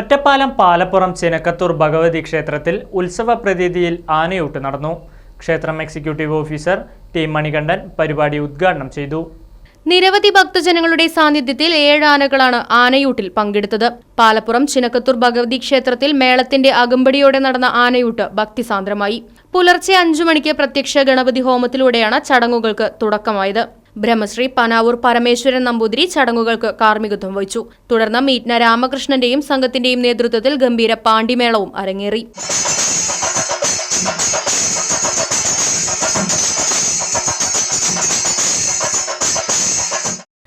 ഒറ്റപ്പാലം പാലപ്പുറം ചിനക്കത്തൂർ ഭഗവതി ക്ഷേത്രത്തിൽ ഉത്സവ പ്രതീതിയിൽ ആനയൂട്ട് നടന്നു. ക്ഷേത്രം എക്സിക്യൂട്ടീവ് ഓഫീസർ ടി മണികണ്ഠൻ പരിപാടി ഉദ്ഘാടനം ചെയ്തു. നിരവധി ഭക്തജനങ്ങളുടെ സാന്നിധ്യത്തിൽ ഏഴ് ആനകളാണ് ആനയൂട്ടിൽ പങ്കെടുത്തത്. പാലപ്പുറം ചിനക്കത്തൂർ ഭഗവതി ക്ഷേത്രത്തിൽ മേളത്തിന്റെ അകമ്പടിയോടെ നടന്ന ആനയൂട്ട് ഭക്തിസാന്ദ്രമായി. പുലർച്ചെ അഞ്ചു മണിക്ക് പ്രത്യക്ഷ ഗണപതി ഹോമത്തിലൂടെയാണ് ചടങ്ങുകൾക്ക് തുടക്കമായത്. ബ്രഹ്മശ്രീ പനാവൂർ പരമേശ്വരൻ നമ്പൂതിരി ചടങ്ങുകൾക്ക് കാർമ്മികത്വം വഹിച്ചു. തുടർന്ന് മീറ്റ്ന രാമകൃഷ്ണന്റെയും സംഘത്തിന്റെയും നേതൃത്വത്തിൽ ഗംഭീര പാണ്ടിമേളവും അരങ്ങേറി.